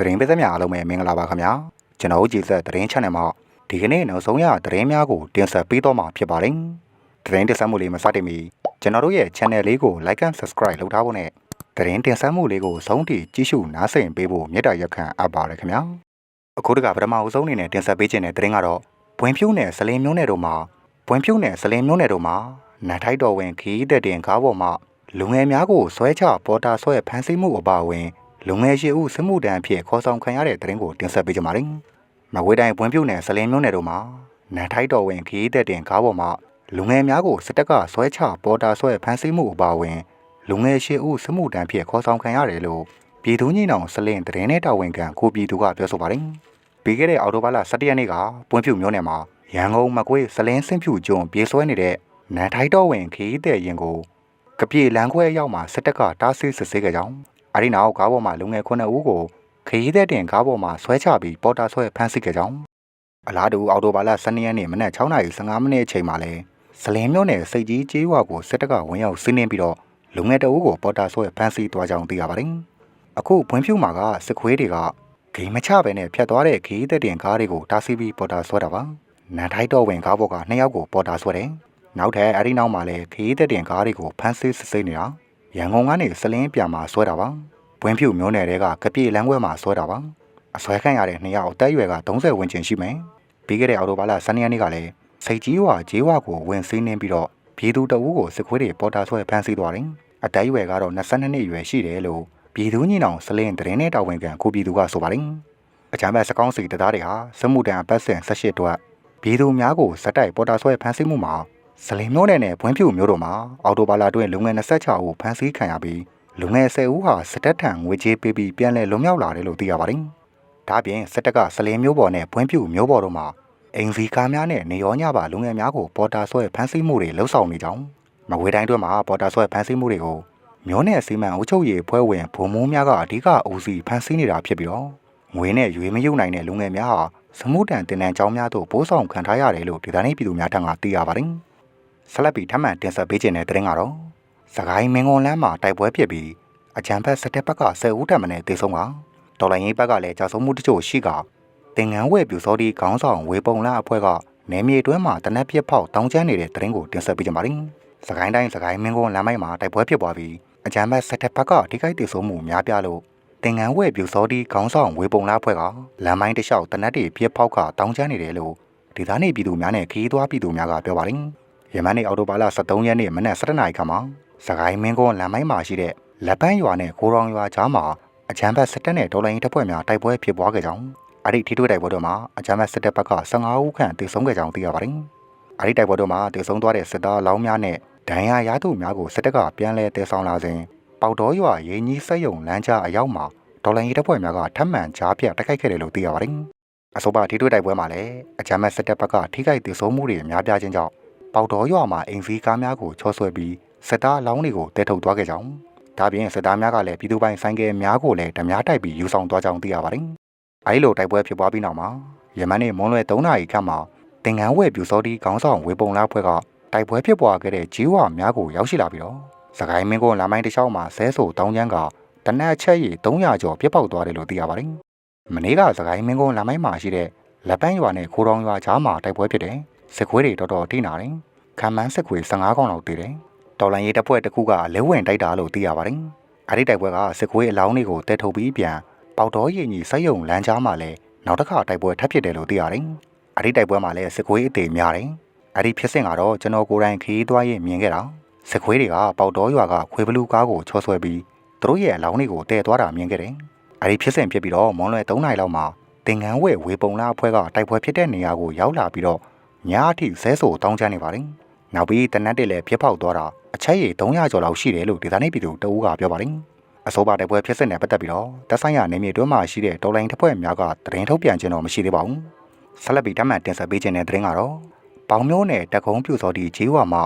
သတင်းပေးသမျှအားလုံးပဲမင်္ဂလာပါခင်ဗျာကျွန်တော်တို့ကြည်ဆက်သတင်း channel မှာဒီကနေ့နောက်ဆုံးရသတင်းများကိုတင်ဆက်ပေးတော့မှာဖြစ်ပါတယ်သတင်းတင်ဆက်မှုလေးမစတင်မီကျွန်တော်တို့ရဲ့ channel လေးကို like and subscribe လုပ်ထားဖို့နဲ့သတင်းတင်ဆက်မှုလေးကိုဆုံးထိကြည့်ရှုနားဆင်ပေးဖို့မေတ္တာရက်ခံအပ်ပါတယ်ခင်ဗျာအခုတကပထမအဆုံးအနေနဲ့တင်ဆက်ပေးခြင်းတဲ့သတင်းကတော့ဘွင်ဖြူးနယ်စလင်းမျိုးနယ်တို့မှာဘွင်ဖြူးနယ်စလင်းမျိုးနယ်တို့မှာနတ်ထိုက်တော်ဝင်ခီးတဲ့တင်ကားပေါ်မှာလူငယ်များကိုဆွဲချပေါ်တာဆွဲဖမ်းဆီးမှုအပါအဝင် လူငယ်ရှိဦးစစ်မှုတန်းအဖြစ်ခေါ်ဆောင်ခံရတဲ့တဲ့ရင်ကိုတင်ဆက်ပေးကြပါမယ်။မကွေးတိုင်းပွင့်ပြုတ်နယ်စလင်းမြို့နယ်တို့မှာနန်ထိုက်တော်ဝင်ခီးသက်တင်ကားပေါ်မှာလူငယ်များကိုစစ်တပ်ကဆွဲချပေါ်တာဆွဲဖမ်းဆီးမှုအပါအဝင်လူငယ်ရှိဦးစစ်မှုတန်းဖြစ်ခေါ်ဆောင်ခံရတယ်လို့ပြည်သူညီနောင်စလင်းတဲ့နဲ့တာဝန်ခံကိုပြည်သူကပြောဆိုပါတယ်။ပြီးခဲ့တဲ့အော်တိုဘာလ17ရက်နေ့ကပွင့်ပြုတ်မြို့နယ်မှာရန်ကုန်မကွေးစလင်းစင်ဖြူကျွန်းပြေးဆွဲနေတဲ့နန်ထိုက်တော်ဝင်ခီးတဲ့ရင်ကိုကပြေလန်းခွဲရောက်မှာစစ်တပ်ကတားဆီးစစ်ဆေးကြကြောင်း အဲဒီနောက်ကားပေါ်မှာလူငယ်9ဦးကိုခရီးသက်တင်ကားပေါ်မှာဆွဲချပြီးပေါ်တာဆွဲဖမ်းဆီးခဲ့ကြောင်းအလားတူအော်တိုဘာလ12ရက်နေ့မနက်6:15မိနစ်အချိန်မှာလဲစလင်းမြို့နယ်စိတ်ကြီးကျေးရွာကိုစစ်တပ်ကဝင်ရောက်စီးနင်းပြီးတော့လူငယ်တအုပ်ကိုပေါ်တာဆွဲဖမ်းဆီးသွားကြောင်းသိရပါတယ်။အခုဘွင်းဖြူမာကစစ်ခွေးတွေကဂိမ်းမချပဲနဲ့ဖျက်သွားတဲ့ခရီးသက်တင်ကားတွေကိုတားဆီးပြီးပေါ်တာဆွဲတာပါ။နန်ထိုက်တော်ဝင်ကားပေါ်ကနှစ်ယောက်ကိုပေါ်တာဆွဲတယ်။နောက်ထပ်အဲဒီနောက်မှာလဲခရီးသက်တင်ကားတွေကိုဖမ်းဆီးစစ်ဆေးနေတာ။ ရန်ကုန်ကနေစလင်းပြန်มาဆွဲတာပါ။ဘွင်းဖြူမျိုးနယ်တွေကကပြေလမ်းခွဲမှာဆွဲတာပါ။အဆွဲခံရတဲ့နှစ်ယောက်အသက်အရွယ်က30ဝန်းကျင်ရှိမယ်။ပြီးခဲ့တဲ့အော်တိုဘာလ12ရက်နေ့ကလည်းစိတ်ကြီးဝါဂျေးဝါကိုဝင်စီးနှင်းပြီးတော့ပြည်သူတအုပ်ကိုစစ်ခွေးတွေပေါ်တာဆွဲဖမ်းဆီးသွားတယ်။အသက်အရွယ်ကတော့22နှစ်အရွယ်ရှိတယ်လို့ပြည်သူညီနောင်စလင်းတရင်နဲ့တာဝန်ခံကိုပြည်သူကဆိုပါတယ်။အကြမ်းဖက်စကောင်းစီတပ်သားတွေဟာစမှုတန်အပတ်စဉ်18အတွက်ပြည်သူများကိုစက်တိုက်ပေါ်တာဆွဲဖမ်းဆီးမှုမှာ စလင်မျိုးနယ်နဲ့ဘွင်းဖြူမျိုးတို့မှာအော်တိုဘာလအတွင်းလူငယ်26ဦးဖမ်းဆီးခံရပြီးလူငယ်10ဦးဟာစစ်တပ်ထံငွေကြေးပေးပြီးပြန်လည်လွတ်မြောက်လာတယ်လို့သိရပါတယ်။ဒါ့အပြင်စစ်တပ်ကစလင်မျိုးပေါ်နဲ့ဘွင်းဖြူမျိုးပေါ်တို့မှာအင်ဗီကားများနဲ့နေရောညပါလူငယ်များကိုပေါ်တာဆွဲဖမ်းဆီးမှုတွေလှုပ်ဆောင်နေကြောင်းမကွေးတိုင်းတွင်းမှာပေါ်တာဆွဲဖမ်းဆီးမှုတွေကိုမျိုးနယ်စီမံအုပ်ချုပ်ရေးဖွဲ့ဝင်ဗိုလ်မှူးများကအဓိကအူစီဖမ်းဆီးနေတာဖြစ်ပြီးတော့ငွေနဲ့ရွေးမယုံနိုင်တဲ့လူငယ်များဟာစမှုတန်တင်နန်းကျောင်းများသို့ပိုးဆောင်ခံထားရတယ်လို့ဒေသနေပြည်သူများထံကသိရပါတယ်။ ဆက်လက်ပြီးထပ်မံတင်ဆက်ပေးခြင်းတဲ့တဲ့ရင်ကတော့စကိုင်းမင်းကွန်လမ်းမှာတိုက်ပွဲဖြစ်ပြီးအကြံဖက်စတက်ဘက်က10ဦးထပ်မံတေဆုံးကဒေါ်လာရင်းဘက်ကလည်းကြာဆုံးမှုတချို့ရှိကတင်ငန်းဝဲပြူစောဒီခေါင်းဆောင်ဝေပုံလာအဖွဲ့ကနေမြေတွင်းမှာတနက်ပြက်ဖောက်တောင်းကျမ်းနေတဲ့တဲ့ရင်ကိုတင်ဆက်ပေးကြပါမယ်။စကိုင်းတိုင်းစကိုင်းမင်းကွန်လမ်းမိုက်မှာတိုက်ပွဲဖြစ်ပွားပြီးအကြံဖက်စတက်ဘက်ကထိခိုက်တေဆုံးမှုများပြားလို့တင်ငန်းဝဲပြူစောဒီခေါင်းဆောင်ဝေပုံလာအဖွဲ့ကလမ်းမိုင်းတစ်လျှောက်တနက်တွေပြက်ဖောက်ကတောင်းကျမ်းနေတယ်လို့ဒေသနေပြည်သူများနဲ့ခီးသွွားပြည်သူများကပြောပါတယ်။ ရမန်နေ့အော်တိုဘာလ23ရက်နေ့မနက်7:00နာရီခန့်မှာစကိုင်းမင်းကွန်လမ်းမိုင်းမှာရှိတဲ့လက်ပန်းရွာနဲ့ကိုရောင်ရွာကြားမှာအကြမ်းဖက်စစ်တပ်နဲ့ဒေါ်လာရင်းတပ်ဖွဲ့များတိုက်ပွဲဖြစ်ပွားခဲ့ကြောင်းအဲ့ဒီထိတွေ့တိုက်ပွဲတို့မှာအကြမ်းဖက်စစ်တပ်ဘက်က15ဦးခန့်တေဆုံးခဲ့ကြောင်းသိရပါတယ်။အဲ့ဒီတိုက်ပွဲတို့မှာတေဆုံးသွားတဲ့စစ်သားအလောင်းများနဲ့ဒဏ်ရာရသူများကိုစစ်တပ်ကပြန်လည်တဲဆောင်လာစဉ်ပေါတော်ရွာရင်းကြီးစက်ယုံလမ်းကြားအရောက်မှာဒေါ်လာရင်းတပ်ဖွဲ့များကထပ်မံကြားပြတိုက်ခိုက်ခဲ့တယ်လို့သိရပါတယ်။အဆိုပါထိတွေ့တိုက်ပွဲမှာလည်းအကြမ်းဖက်စစ်တပ်ဘက်ကထိခိုက်တေဆုံးမှုတွေများပြားခြင်းကြောင့် ပေါတော်ရွာမှာအင်ဖီကားများကိုချောဆွဲပြီးစစ်သားအလောင်းတွေကိုတဲထုတ်သွားခဲ့ကြောင်းဒါပြင်စစ်သားများကလည်းပြည်သူပိုင်ဆိုင်ကယ်များကိုလည်းဓမြတိုက်ပြီးယူဆောင်သွားကြောင်းသိရပါတယ်။အဲဒီလိုတိုက်ပွဲဖြစ်ပွားပြီးနောက်မှာယမန်နေ့မွန်းလွဲ3နာရီခန့်မှာတင်ငန်းဝဲပြူစောတီခေါင်းဆောင်ဝေပုံလားဖွဲ့ကတိုက်ပွဲဖြစ်ပွားခဲ့တဲ့ဂျီဝါများကိုရောက်ရှိလာပြီးတော့စကိုင်းမင်းကုန်းလမ်းမိုင်းတစ်လျှောက်မှာဆဲဆိုတောင်းကျန်းကတနက်ချက်ရည်300ကျော်ပြစ်ပေါက်သွားတယ်လို့သိရပါတယ်။မနေ့ကစကိုင်းမင်းကုန်းလမ်းမိုင်းမှာရှိတဲ့လက်ပန်းရွာနဲ့ခိုးတောင်ရွာကြားမှာတိုက်ပွဲဖြစ်တယ်။ စစ်ခွေးတွေတော်တော်ထိနာတယ်။ခံမှန်းစစ်ခွေး15កောင်လောက်တည်တယ်။တော်လန်ရေးတပ်ဖွဲ့တစ်ခုကလဲဝင်တိုက်တာလို့သိရပါတယ်။အဲဒီတိုက်ပွဲကစစ်ခွေးအလောင်းတွေကိုတဲထုတ်ပြီးပြန်ပေါတော်ရည်ကြီးစိုက်ယုံလမ်းကြားမှာလည်းနောက်တစ်ခါတိုက်ပွဲထပ်ဖြစ်တယ်လို့သိရတယ်။အဲဒီတိုက်ပွဲမှာလည်းစစ်ခွေးအသေးများတယ်။အဲဒီဖြစ်စဉ်ကတော့ကျွန်တော်ကိုယ်တိုင်ခီးသွားရင်မြင်ခဲ့တာ။စစ်ခွေးတွေကပေါတော်ရွာကခွေဘလူးကားကိုချောဆွဲပြီးသူတို့ရဲ့အလောင်းတွေကိုတည်သွားတာမြင်ခဲ့တယ်။အဲဒီဖြစ်စဉ်ဖြစ်ပြီးတော့မွန်လွယ်3နိုင်လောက်မှာတင်ငန်းဝဲဝေပုံလာအဖွဲ့ကတိုက်ပွဲဖြစ်တဲ့နေရာကိုရောက်လာပြီးတော့ ညအထိဆဲဆိုတောင်းချမ်းနေပါတယ်။နောက်ပြီးတနက်တည်းလည်းဖြစ်ပေါက်သွားတာအချက်ရည်300ကျော်လောက်ရှိတယ်လို့ဒေသနေပြည်သူတအူးကပြောပါတယ်။အဆိုပါတိုက်ပွဲဖြစ်စဉ်နဲ့ပတ်သက်ပြီးတော့တပ်ဆိုင်ရာနေမြေတွင်းမှာရှိတဲ့တော်လိုင်းတပ်ဖွဲ့များကသတင်းထုတ်ပြန်ခြင်းတော့မရှိသေးပါဘူး။ဆက်လက်ပြီးတမန်တင်ဆက်ပေးခြင်းတဲ့သတင်းကတော့ပေါင်မျိုးနယ်တက်ကုန်းပြူစောတီဂျေးဝါမှာ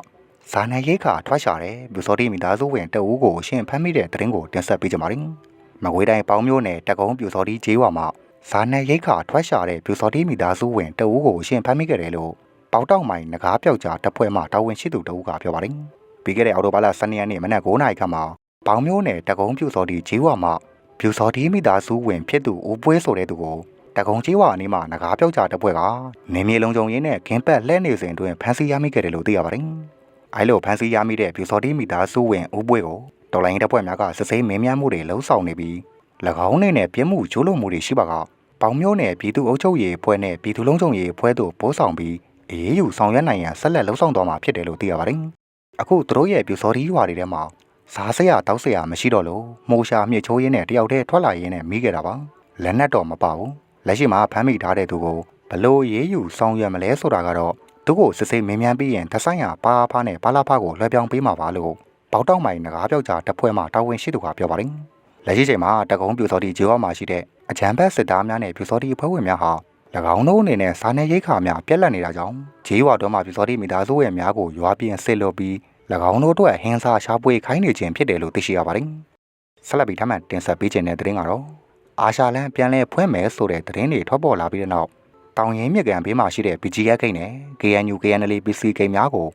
ဇာနယ်ရိတ်ခါထွက်ရှာတဲ့ပြူစောတီမိသားစုဝင်တအူးကိုရှင်ဖမ်းမိတဲ့သတင်းကိုတင်ဆက်ပေးကြပါမယ်။မကွေးတိုင်းပေါင်မျိုးနယ်တက်ကုန်းပြူစောတီဂျေးဝါမှာဇာနယ်ရိတ်ခါထွက်ရှာတဲ့ပြူစောတီမိသားစုဝင်တအူးကိုရှင်ဖမ်းမိခဲ့တယ်လို့ ပေါတောက်မိုင်ငကားပြောက်ကြားတပ်ဖွဲ့မှတာဝန်ရှိသူတအူးကပြောပါတယ်။ပြီးခဲ့တဲ့အော်တိုဘာလ12ရက်နေ့မနက်9:00နာရီခန့်မှာဘောင်မျိုးနယ်တကုံးပြူစော်တီဂျေးဝါမှာပြူစော်ဒီမိသားစုဝင်ဖြစ်သူဦးပွဲဆိုတဲ့သူကိုတကုံကြီးဝါအနီးမှာငကားပြောက်ကြတဲ့ဘွဲကနေမြေလုံးကြုံရင်းနဲ့ခင်းပတ်လှဲနေစဉ်တွင်ဖမ်းဆီးရမိခဲ့တယ်လို့သိရပါတယ်။အဲလိုဖမ်းဆီးရမိတဲ့ပြူစော်ဒီမိသားစုဝင်ဦးပွဲကိုတော်လိုင်းတပ်ဖွဲ့များကစစ်ဆေးမင်းများမှုတွေလှုံ့ဆော်နေပြီး၎င်းနဲ့နဲ့ပြင်းမှုကျိုးလွန်မှုတွေရှိပါကပေါင်မျိုးနဲ့ပြည်သူ့အုပ်ချုပ်ရေးဖွဲ့နဲ့ပြည်သူ့လုံးချုပ်ရေးဖွဲ့တို့ပိုးဆောင်ပြီး အေးအေးယူဆောင်ရွက်နိုင်ရန်ဆက်လက်လှုံ့ဆော်သွားမှာဖြစ်တယ်လို့သိရပါတယ်။အခုသူတို့ရဲ့ပြူစော်ဒီရွာတွေထဲမှာစားစရာတောက်စရာမရှိတော့လို့မိုးရှာမြစ်ချိုးရင်းနဲ့တယောက်တည်းထွက်လာရင်းနဲ့မိခဲ့တာပါ။လက်နက်တော့မပါဘူး။လက်ရှိမှာဖမ်းမိထားတဲ့သူကိုဘလို့ရေးယူဆောင်ရွက်မလဲဆိုတာကတော့သူ့ကိုစစ်စစ်မင်းမြန်းပြီးရင်တဆိုင်ရပါဖားနဲ့ပါလာဖားကိုလွှဲပြောင်းပေးမှာပါလို့ပေါက်တောက်မိုင်ငကားပြောက်ကြားတပ်ဖွဲ့မှတာဝန်ရှိသူကပြောပါတယ်။လက်ရှိချိန်မှာတကုံပြူစော်ဒီဂျေဝါမှာရှိတဲ့အကြံဘက်စစ်သားများနဲ့ပြူစော်ဒီအဖွဲ့ဝင်များဟာ၎ င်းတို့အနေနဲ့စားနယ်ရိတ်ခါများပြက်လက်နေတာကြောင့်ဂျေးဝါတော်မှာပြူစော်ဒီမိသားစုရဲ့များကိုရွာပြင်ဆစ်လို့ပြီး၎င်းတို့အတွက်ဟင်းစားရှားပွေခိုင်းနေခြင်းဖြစ်တယ်လို့သိရှိရပါတယ်။ဆက်လက်ပြီးထပ်မံတင်ဆက်ပေးခြင်းတဲ့သတင်းကတော့အာရှလန်ပြန်လည်ဖွင့်မယ်ဆိုတဲ့သတင်းတွေထွက်ပေါ်လာပြီးတဲ့နောက်တောင်ရင်းမြစ်ကန်ဘေးမှာရှိတဲ့ BGF ဂိတ်နဲ့ KNU KNL PC ဂိတ်များကို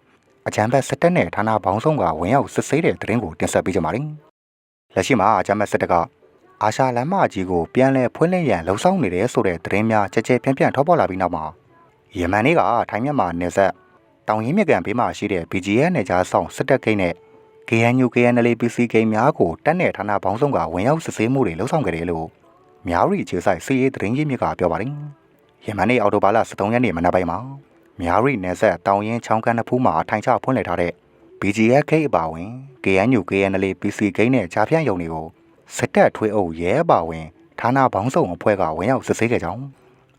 အကြမ်းဖက်စစ်တပ်နဲ့ဌာနပေါင်းစုံကဝင်ရောက်စစ်ဆေးတဲ့သတင်းကိုတင်ဆက်ပေးကြပါမယ်။လက်ရှိမှာအကြမ်းဖက်စစ်တပ်က အာရှလမ်းမကြီးကိုပြန်လည်ဖွင့်လှစ်ရန်လှုံ့ဆော်နေတယ်ဆိုတဲ့သတင်းများကြဲကြဲပြန့်ပြန့်ထွက်ပေါ်လာပြီးနောက်မှာယမန်နေ့ကထိုင်းမြန်မာနယ်စပ်တောင်ရင်းမြစ်ကန်ဘေးမှာရှိတဲ့ BGF နယ်ကြားဆောင်စစ်တပ်ဂိတ်နဲ့ KNU KNL PC ဂိတ်များကိုတပ်နယ်ဌာနပေါင်းစုံကဝင်ရောက်စစ်ဆေးမှုတွေလှုံ့ဆော်ခဲ့တယ်လို့များရီချေဆိုင်စီးရေးသတင်းကြီးမြစ်ကပြောပါတယ်။ယမန်နေ့အော်တိုဘာလ23ရက်နေ့မနက်ပိုင်းမှာများရီနယ်ဆက်တောင်ရင်ချောင်းကန်းတစ်ဖူးမှာထိုင်ချဖွင့်လှစ်ထားတဲ့ BGF ဂိတ်အပါဝင် KNU KNL PC ဂိတ်နဲ့ဂျာဖြန့်ယုံတွေကို စစ်တပ်ထွေးအုပ်ရဲအပါဝင်ဌာနပေါင်းစုံအဖွဲ့ကဝင်ရောက်စစ်ဆေးခဲ့ကြောင်း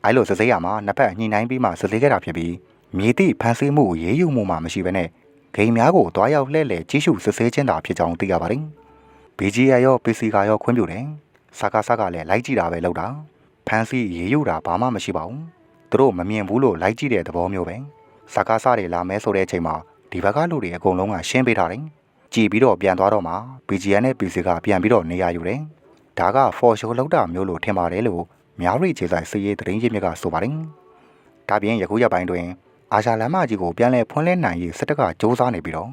အဲလိုစစ်ဆေးရမှာနှစ်ဖက်ညှိနှိုင်းပြီးမှစစ်ဆေးခဲ့တာဖြစ်ပြီးမြေတိဖန်ဆီးမှုရေးယူမှုမှမရှိဘဲနဲ့ဂိမ်းများကိုတွားရောက်လှည့်လည်ကြီးစုစစ်ဆေးခြင်းတာဖြစ်ကြောင်းသိရပါတယ်။ BGI ရော PC ကရောခွင့်ပြုတယ်။စကားစကားလည်းလိုက်ကြည့်တာပဲလုပ်တာ။ဖန်ဆီးရေးယူတာဘာမှမရှိပါဘူး။သူတို့မမြင်ဘူးလို့လိုက်ကြည့်တဲ့သဘောမျိုးပဲ။စကားစတွေလာမဲဆိုတဲ့အချိန်မှာဒီဘက်ကလူတွေအကုန်လုံးကရှင်းပေးထားတယ်။ ကြည်ပြီးတော့ပြန်သွားတော့မှ BGI နဲ့ PC ကပြန်ပြီးတော့နေရယူတယ်။ဒါက for show လောက်တာမျိုးလို့ထင်ပါတယ်လို့များရိခြေဆိုင်စည်ရေးသတင်းရင်းမြစ်ကဆိုပါတယ်။ဒါပြင်ယခုရက်ပိုင်းတွင်အာရှလမ်းမကြီးကိုပြန်လည်ဖွင့်လှစ်နိုင်ရေးစစ်တပ်ကစ조사နေပြီးတော့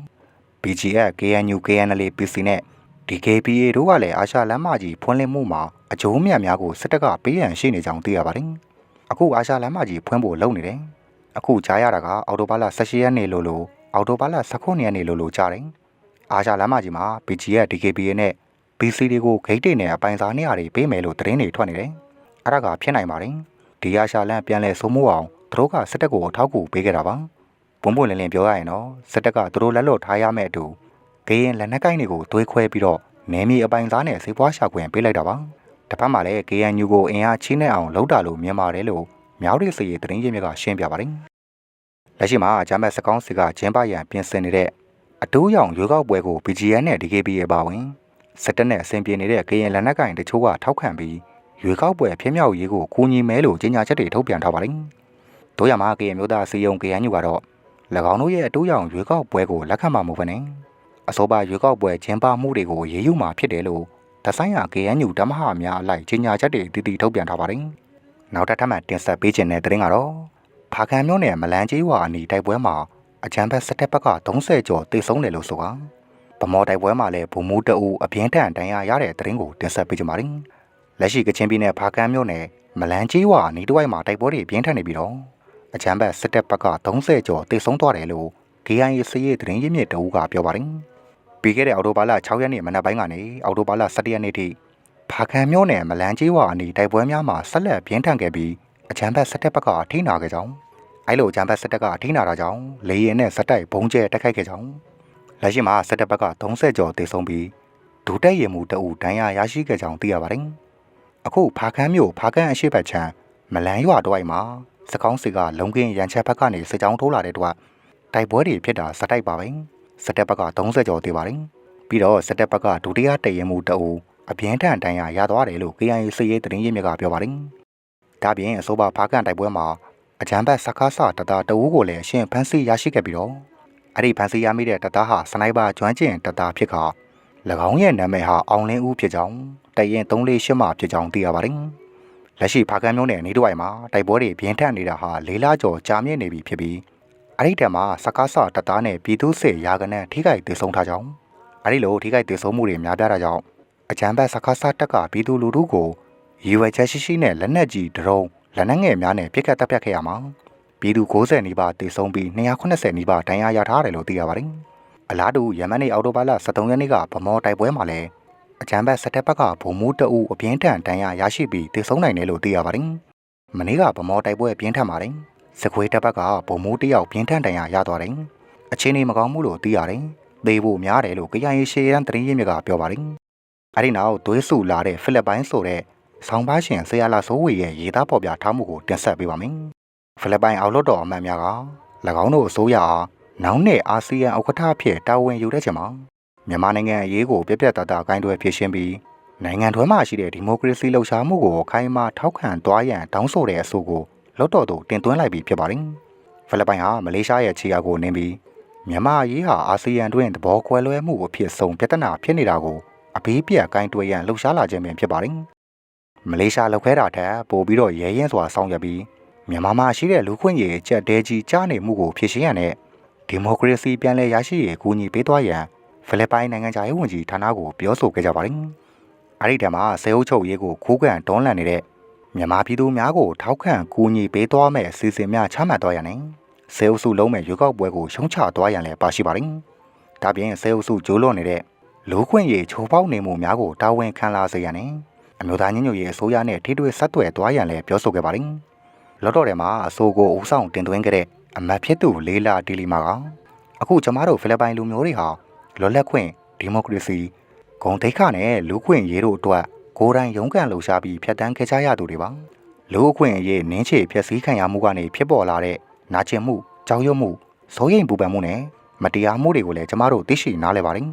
BGF KNU KNL PC နဲ့ DKPA တို့ကလည်းအာရှလမ်းမကြီးဖွင့်လှစ်မှုမှာအကျိုးမြတ်များကိုစစ်တပ်ကပေးရန်ရှိနေကြောင်းသိရပါတယ်။အခုအာရှလမ်းမကြီးဖွင့်ဖို့လုပ်နေတယ်။အခုကြားရတာကအော်တိုဘားလ18ရက်နေ့လို့လို့အော်တိုဘားလ19ရက်နေ့လို့လို့ကြားတယ်။ အာရှလမ်းမကြီးမှာ BGF DKPA နဲ့ PC တွေကိုဂိတ်တွေနဲ့အပိုင်စားနေရာတွေပေးမယ်လို့သတင်းတွေထွက်နေတယ်။အဲ့ဒါကဖြစ်နိုင်ပါတယ်။ဒီအာရှလမ်းပြန်လဲစိုးမိုးအောင်သူတို့ကစစ်တပ်ကိုထောက်ကူပေးခဲ့တာပါပွန်ပွန်လင်းလင်းပြောရရင်တော့စစ်တပ်ကသူတို့လက်လွတ်ထားရမယ့်အတူဂေရင်လက်နက်ကိုင်းတွေကိုသွေးခွဲပြီးတော့နေမီအပိုင်စားနဲ့စေပွားရှာခွင့်ပေးလိုက်တာပါတစ်ဖက်မှာလည်း KNU ကိုအင်အားချင်းနဲ့အောင်လောက်တာလို့မြင်ပါတယ်လို့မြောက်ရီစီရဲ့သတင်းရင်းမြစ်ကရှင်းပြပါတယ်လက်ရှိမှာဂျမ်းဘတ်စကောင်းစီကဂျင်းပရန်ပြင်ဆင်နေတဲ့ အတူရောင်ရွေးကောက်ပွဲကို BGN နဲ့ DKB ရဲ့ပါဝင်စစ်တပ်နဲ့အဆင်ပြေနေတဲ့ကရင်လက်နက်ကိုင်တချို့ကထောက်ခံပြီးရွေးကောက်ပွဲဖြစ်မြောက်ရေးကိုကူညီမဲလို့ကြေညာချက်တွေထုတ်ပြန်ထားပါတယ်။တို့ရမှာကရင်မျိုးသားစီယုံ KNU ကတော့၎င်းတို့ရဲ့အတူရောင်ရွေးကောက်ပွဲကိုလက်ခံမှာမဟုတ်ဘဲနဲ့အစောပါရွေးကောက်ပွဲကျင်းပမှုတွေကိုရေးယူမှာဖြစ်တယ်လို့တဆိုင်ရ KNU ဓမ္မဟာများအလိုက်ကြေညာချက်တွေတည်တည်ထုတ်ပြန်ထားပါတယ်။နောက်တစ်ထပ်မှတင်ဆက်ပေးခြင်းတဲ့သတင်းကတော့ဖာခံမျိုးနယ်မလန်းကြီးဝါအနီတိုက်ပွဲမှာ အချမ်းဘက်စစ်တပ်ဘက်က30ကျော်တိတ်ဆုံးတယ်လို့ဆိုတာဗမော်တိုက်ပွဲမှာလည်းဗိုလ်မှူးတအူအပြင်းထန်တန်ရာရတဲ့သတင်းကိုတင်ဆက်ပေးကြပါမယ်။လက်ရှိကချင်ပြည်နယ်ဖာကန်းမြို့နယ်မလန်းကြီးဝါအနီတစ်ဝိုက်မှာတိုက်ပွဲတွေပြင်းထန်နေပြီးတော့အချမ်းဘက်စစ်တပ်ဘက်က30ကျော်တိတ်ဆုံးသွားတယ်လို့ KIA စရေးသတင်းရင်းမြစ်တအူကပြောပါတယ်။ပြီးခဲ့တဲ့အော်တိုဘာလ6ရက်နေ့မနက်ပိုင်းကနေအော်တိုဘာလ17ရက်နေ့ထိဖာခံမြို့နယ်မလန်းကြီးဝါအနီတိုက်ပွဲများမှာဆက်လက်ပြင်းထန်ခဲ့ပြီးအချမ်းဘက်စစ်တပ်ဘက်ကထိနာခဲ့ကြောင်း အဲလိုအချမ်းဘက်စစ်တပ်ကထိနာတာကြောင့်လေရင်နဲ့စက်တိုက်ဘုံကျဲတိုက်ခိုက်ခဲ့ကြောင်းလက်ရှိမှာစစ်တပ်ဘက်က30ကျော်တေဆုံးပြီးဒုတက်ရမှုတအူဒဏ်ရာရရှိခဲ့ကြောင်းသိရပါတယ်။အခုဖာခန်းမြို့ဖာခန်းအရှိတ်ဘက်ချမ်းမလန်းရွာတော့မှာစကောင်းစီကလုံကင်းရန်ချက်ဘက်ကနေစစ်ကြောင်းထိုးလာတဲ့တော့တိုက်ပွဲတွေဖြစ်တာစတိုက်ပါပဲ။စစ်တပ်ဘက်က30ကျော်သေးပါတယ်။ပြီးတော့စစ်တပ်ဘက်ကဒုတိယတရမှုတအူအပြင်းထန်ဒဏ်ရာရသွားတယ်လို့ KIA စစ်ရေးသတင်းရင်းမြစ်ကပြောပါတယ်။ဒါပြင်အဆိုပါဖာခန်းတိုက်ပွဲမှာ အကြမ်းဖက်စကားဆတတာတအူးကိုလည်းအရှင်ဖမ်းဆီးရရှိခဲ့ပြီးတော့အဲ့ဒီဖန်စီရမိတဲ့တပ်သားဟာစနိုက်ပါကျွမ်းကျင်တပ်သားဖြစ်ခါ၎င်းရဲ့နာမည်ဟာအောင်လင်းဦးဖြစ်ကြောင်းတရင်348မှဖြစ်ကြောင်းသိရပါတယ်။လက်ရှိဖာကန်းမျိုးနယ်နေတို့အိုင်မှာတိုက်ပွဲတွေပြင်းထန်နေတာဟာလေးလကျော်ကြာမြင့်နေပြီဖြစ်ပြီးအဲ့ဒီတမှာစကားဆတပ်သားနဲ့ပြည်သူ့စစ်ရာကနန်းထိခိုက်ဒေဆုံးထားကြောင်းအဲ့ဒီလိုထိခိုက်ဒေဆုံးမှုတွေများပြားတာကြောင့်အကြံဘက်စကားစတက်ကပြည်သူလူထုကိုရည်ဝဲချက်ရှိရှိနဲ့လက်နက်ကြီးဒရုန်း လက်နက်ငယ်များနဲ့ပြစ်ခတ်တပ်ဖြတ်ခဲ့ရမှာပြည်သူ90နီးပါးတေဆုံးပြီး280နီးပါးဒဏ်ရာရထားတယ်လို့သိရပါတယ်အလားတူယမန်နေ့အော်တိုဘာလ23ရက်နေ့ကဗမောတိုက်ပွဲမှာလည်းအကြံဘက်စတက်ဘက်ကဗိုလ်မှူးတအုပ်အပြင်းထန်ဒဏ်ရာရရှိပြီးတေဆုံးနိုင်တယ်လို့သိရပါတယ်မနေ့ကဗမောတိုက်ပွဲပြင်းထန်ပါတယ်စခွေးတပ်ဘက်ကဗိုလ်မှူးတယောက်ပြင်းထန်ဒဏ်ရာရသွားတယ်အခြေအနေမကောင်းဘူးလို့သိရတယ်သေဖို့များတယ်လို့ KIA ရှေ့ရန်တရင်ရင်းမြစ်ကပြောပါတယ်အဲ့ဒီနောက်သွေးဆူလာတဲ့ဖိလစ်ပိုင်းဆိုတဲ့ ဆောင်းပါရှင်ဆရာလာစိုးဝေရဲ့ရေးသားပေါ်ပြထားမှုကိုတင်ဆက်ပေးပါမယ်ဖိလစ်ပိုင်းအောက်လွတ်တော်အမတ်များက၎င်းတို့အစိုးရအားနောက်နှစ်အာဆီယံဥက္ကဋ္ဌအဖြစ်တာဝန်ယူတဲ့ချိန်မှာမြန်မာနိုင်ငံအရေးကိုပြက်ပြက်သားသားဂိုင်းတွဲဖြည့်ရှင်းပြီးနိုင်ငံတွင်းမှာရှိတဲ့ဒီမိုကရေစီလှုပ်ရှားမှုကိုခိုင်မာထောက်ခံသွားရန်တောင်းဆိုတဲ့အဆိုကိုလွတ်တော်သို့တင်သွင်းလိုက်ပြီးဖြစ်ပါတယ်ဖိလစ်ပိုင်ဟာမလေးရှားရဲ့ခြေရာကိုနင်းပြီးမြန်မာအရေးဟာအာဆီယံတွင်သဘောကွဲလွဲမှုအဖြစ်ဆုံးပြဿနာဖြစ်နေတာကိုအဘေးပြတ်ဂိုင်းတွဲရန်လှုပ်ရှားလာခြင်းပင်ဖြစ်ပါတယ် မလေးရှားလောက်ခဲတာထက်ပိုပြီးတော့ရဲရင်စွာဆောင်ရွက်ပြီးမြန်မာမှာရှိတဲ့လူခွင့်ရေးကြက်တဲကြီးကြားနေမှုကိုဖြေရှင်းရတဲ့ဒီမိုကရေစီပြန်လည်ရရှိရေးကူညီပေးသွားရန်ဖိလစ်ပိုင်နိုင်ငံသားရေးဝန်ကြီးဌာနကိုပြောဆိုခဲ့ကြပါတယ်။အဲဒီတည်းမှာစေအုပ်ချုပ်ရေးကိုခိုးကန်တွန်းလှန်နေတဲ့မြန်မာပြည်သူများကိုထောက်ခံကူညီပေးသွားမယ့်အစီအစဉ်များချမှတ်သွားရန်စေအုပ်စုလုံးမဲ့ရွေးကောက်ပွဲကိုရှုံးချသွားရန်လည်းပါရှိပါတယ်။ဒါပြင်စေအုပ်စုဂျိုးလွန်နေတဲ့လူခွင့်ရေးချိုးပေါက်နေမှုများကိုတာဝန်ခံလာစေရန်နဲ့ အမျိုးသားညီညွတ်ရေးအစိုးရနဲ့ထိတွေ့ဆက်သွယ်သွားရန်လည်းပြောဆိုခဲ့ပါတယ်။လော်တော်ထဲမှာအဆိုကိုဦးဆောင်တင်သွင်းခဲ့တဲ့အမတ်ဖြစ်သူလေးလာဒီလီမာကအခုကျမတို့ဖိလစ်ပိုင်လူမျိုးတွေဟာလွတ်လပ်ခွင့်ဒီမိုကရေစီဂုဏ်သိက္ခာနဲ့လူခွင့်ရေးတို့အတွက်ကိုယ်တိုင်ရုန်းကန်လှူရှားပြီးဖျက်ဆီးခဲ့ကြရသူတွေပါလူအခွင့်အရေးနင်းချေဖျက်ဆီးခံရမှုကနေဖြစ်ပေါ်လာတဲ့နာကျင်မှုကြောက်ရွံ့မှုစိုးရိမ်ပူပန်မှုနဲ့မတရားမှုတွေကိုလည်းကျမတို့သိရှိနားလည်ပါတယ်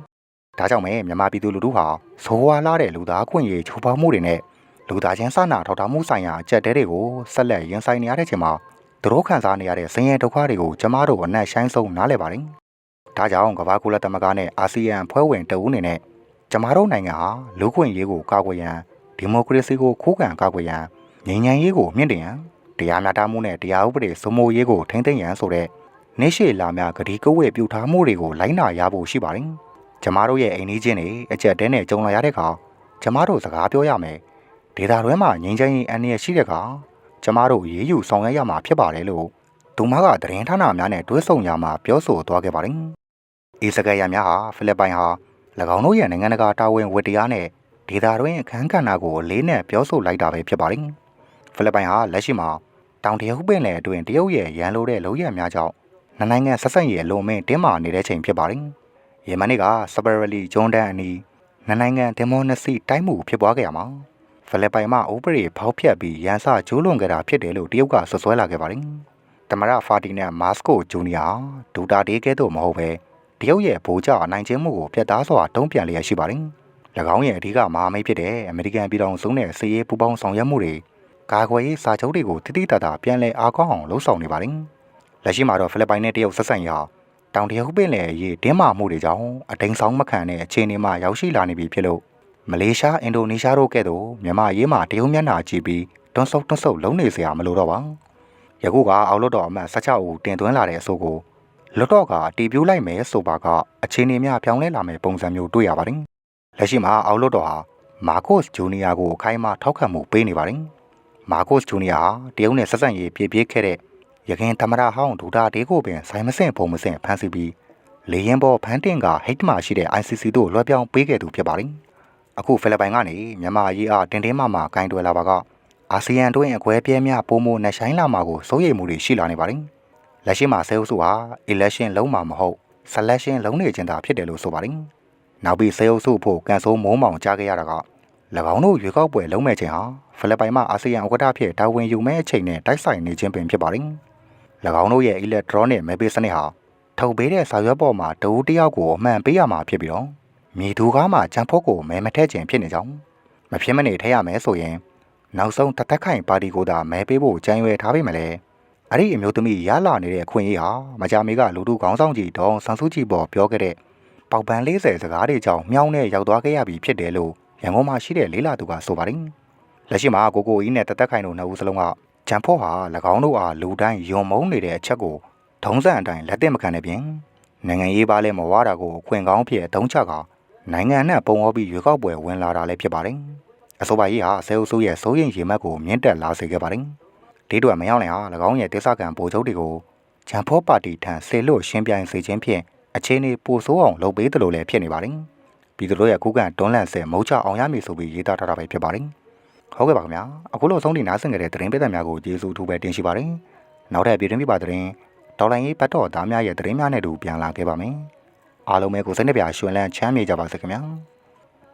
ဒါကြောင့်ပဲမြန်မာပြည်သူလူထုဟာဆိုးဝါးလာတဲ့လူသားခွင့်ရေးချိုးဖောက်မှုတွေနဲ့လူသားချင်းစာနာထောက်ထားမှုဆိုင်ရာအကြက်တဲတွေကိုဆက်လက်ရင်ဆိုင်နေရတဲ့ချိန်မှာသူတို့ခံစားနေရတဲ့ဆင်းရဲဒုက္ခတွေကိုကျမတို့အနက်ရှိုင်းဆုံးနားလည်ပါတယ်။ဒါကြောင့်ကမ္ဘာကုလသမဂ္ဂနဲ့အာဆီယံဖွဲ့ဝင်တအုပ်အနေနဲ့ကျမတို့နိုင်ငံဟာလူခွင့်ရေးကိုကာကွယ်ရန်ဒီမိုကရေစီကိုခိုးကန်ကာကွယ်ရန်ငြိမ်းချမ်းရေးကိုမြင့်တင်ရန်တရားမျှတမှုနဲ့တရားဥပဒေစိုးမိုးရေးကိုထိန်းသိမ်းရန်ဆိုတဲ့နေရှိလာများဂတိကဝေပြုထားမှုတွေကိုလိုက်နာရဖို့ရှိပါတယ်။ ကျမတို့ရဲ့အိမ်ကြီးချင်းတွေအကြက်တဲနဲ့ကြုံလာရတဲ့အခါကျမတို့စကားပြောရမယ်။ဒေတာတွဲမှာငြိမ်းချမ်းရေးအန္တရာယ်ရှိတဲ့အခါကျမတို့ရေးယူဆောင်ရွက်ရမှာဖြစ်ပါတယ်လို့သူမကသတင်းဌာနများနဲ့တွဲဆုံရမှာပြောဆိုသွားခဲ့ပါတယ်။အေစကရများဟာဖိလစ်ပိုင်ဟာ၎င်းတို့ရဲ့နိုင်ငံတကာတာဝန်ဝတ္တရားနဲ့ဒေတာတွင်အခမ်းကဏ္ဍကိုအလေးနဲ့ပြောဆိုလိုက်တာပဲဖြစ်ပါတယ်။ဖိလစ်ပိုင်ဟာလက်ရှိမှာတောင်တရုတ်ပင်လယ်အတွင်းတရုတ်ရဲ့ရန်လိုတဲ့လုံရများကြောင့်နှစ်နိုင်ငံဆက်ဆက်ရဲ့လုံမင်းတင်းမာနေတဲ့ချိန်ဖြစ်ပါတယ်။ ယမန်နေ့ကစပရလီဂျွန်ဒန်အနီးနှစ်နိုင်ငံဒင်မိုနစီတိုင်းမှုဖြစ်ပွားခဲ့ရမှာဖိလစ်ပိုင်မှဥပဒေဖောက်ဖျက်ပြီးရန်စကျိုးလွန်ခဲ့တာဖြစ်တယ်လို့တရုတ်ကဆွဆွဲလာခဲ့ပါတယ်။တမရဖာတီနက်မာစကိုဂျူနီယာဒူတာတေးကဲသို့မဟုတ်ပဲတရုတ်ရဲ့ဗိုလ်ချုပ်အနိုင်ကျင့်မှုကိုဖျက်သားစွာတုံ့ပြန်လျက်ရှိပါတယ်။၎င်းရဲ့အဓိကမဟာမိတ်ဖြစ်တဲ့အမေရိကန်ပြည်ထောင်စုနဲ့စစ်ရေးပူးပေါင်းဆောင်ရွက်မှုတွေကာကွယ်ရေးစာချုပ်တွေကိုတိတိတတ်တာပြန်လည်အားကောင်းအောင်လှုံ့ဆော်နေပါတယ်။လက်ရှိမှာတော့ဖိလစ်ပိုင်နဲ့တရုတ်ဆက်ဆံရာ တောင်တရုတ်ပင်လယ်ရေးတင်းမာမှုတွေကြောင့်အတိမ်ဆောင်မခံတဲ့အခြေအနေမှာရောက်ရှိလာနေပြီဖြစ်လို့မလေးရှားအင်ဒိုနီးရှားတို့ကဲ့သို့မြန်မာရေးမှာတရုတ်မျက်နှာကြည့်ပြီးတွန်းဆုပ်တွန်းဆုပ်လုံးနေစရာမလိုတော့ပါယခုကအောက်လွတ်တော်အမတ်16ဦးတင်သွင်းလာတဲ့အဆိုကိုလွတ်တော်ကတီးပြိုးလိုက်မယ်ဆိုပါကအခြေအနေများပြောင်းလဲလာမယ်ပုံစံမျိုးတွေ့ရပါတယ်လက်ရှိမှာအောက်လွတ်တော်ဟာမာကိုစ်ဂျူနီယာကိုအခိုင်အမာထောက်ခံမှုပေးနေပါတယ်မာကိုစ်ဂျူနီယာဟာတရုတ်နဲ့ဆက်ဆံရေးပြည့်ပြည့်ခဲ့တဲ့ ရခင်သမရဟောင်းဒူတာဒေးကိုပင်ဆိုင်မစင်ပုံမစင်ဖမ်းဆီးပြီးလေရင်ပေါ်ဖမ်းတင်ကဟိတ်မှရှိတဲ့ ICC တို့လွှဲပြောင်းပေးခဲ့သူဖြစ်ပါတယ်အခုဖိလစ်ပိုင်ကနေမြန်မာရေးအားတင်တင်းမမှာဂိုင်းတွယ်လာပါကအာဆီယံတွင်အကွဲပြဲများပုံမနှဆိုင်လာမှာကိုစိုးရိမ်မှုတွေရှိလာနေပါတယ်။လက်ရှိမှာဆဲအုပ်စုဟာ election လုံးမှာမဟုတ် selection လုံးနေခြင်းသာဖြစ်တယ်လို့ဆိုပါတယ်။နောက်ပြီးဆဲအုပ်စုဖို့ကန်ဆိုးမိုးမောင်ကြားခဲ့ရတာက၎င်းတို့ရွေးကောက်ပွဲလုံးမဲ့ခြင်းဟာဖိလစ်ပိုင်မှာအာဆီယံဥက္ကဋ္ဌဖြစ်တာဝန်ယူမဲ့အချိန်နဲ့တိုက်ဆိုင်နေခြင်းပင်ဖြစ်ပါတယ်။၎ င်းတို့ရဲ့ electronic မဲပေးစနစ်ဟာထုတ်ပေးတဲ့စာရွက်ပေါ်မှာတဦးတယောက်ကိုအမှန်ပေးရမှာဖြစ်ပြီးတော့မြေသူကားမှကြံဖို့ကိုမဲမထက်ခြင်းဖြစ်နေကြောင်းမဖြစ်မနေထည့်ရမယ်ဆိုရင်နောက်ဆုံးတသက်ခိုင်ပါတီကိုသာမဲပေးဖို့ကြံရွယ်ထားပေမဲ့လည်းအဲ့ဒီအမျိုးသမီးရလာနေတဲ့အခွင့်အရေးဟာမကြမီကလူထုခေါင်းဆောင်ကြီးဒေါန်ဆန်စုကြည်ပေါ်ပြောခဲ့တဲ့ပေါက်ပန်း40စကားတွေကြောင့်မြောင်းနဲ့ရောက်သွားခဲ့ရပြီဖြစ်တယ်လို့ရန်ကုန်မှာရှိတဲ့လေးလာသူကဆိုပါတယ်လက်ရှိမှာကိုကိုကြီးနဲ့တသက်ခိုင်တို့နှစ်ဦးစလုံးက ဂျန်ဖို့ဟာ၎င်းတို့အားလူတိုင်းယုံမုန်းနေတဲ့အချက်ကိုထုံးစံအတိုင်းလက်သင့်မခံတဲ့ပြင်နိုင်ငံရေးပါလဲမဝါတာကိုအခွင့်ကောင်းဖြစ်အသုံးချကနိုင်ငံနဲ့ပုံဟောပြီးရွေးကောက်ပွဲဝင်လာတာလည်းဖြစ်ပါတယ်အဆိုပါကြီးဟာဆဲအုပ်စုရဲ့စိုးရိမ်ရေမှတ်ကိုမြင့်တက်လာစေခဲ့ပါတယ်ဒီတော့မရောက်နိုင်ဟာ၎င်းရဲ့တိစကံဗိုလ်ချုပ်တွေကိုဂျန်ဖောပါတီထံဆေလွတ်ရှင်းပြိုင်စေခြင်းဖြင့်အခြေအနေပိုဆိုးအောင်လုပ်ပေးသလိုလည်းဖြစ်နေပါတယ်ပြည်သူတို့ရဲ့ခုခံတွန်းလှန်ဆဲမုံချအောင်ရမည်ဆိုပြီးရေးသားထားတာပဲဖြစ်ပါတယ် ဟုတ်ကဲ့ပါခင်ဗျာအခုလိုဆုံးထိနားဆင်ကြတဲ့သတင်းပေးသက်များကိုကျေးဇူးထူးပဲတင်ရှိပါတယ်နောက်ထပ်ပြည်တွင်းပြပါသတင်းတော်လိုင်းရေးဘတ်တော်သားများရဲ့သတင်းများနဲ့တူပြန်လာခဲ့ပါမယ်အားလုံးပဲကိုစိတ်နှပြရွှင်လန်းချမ်းမြေကြပါစေခင်ဗျာ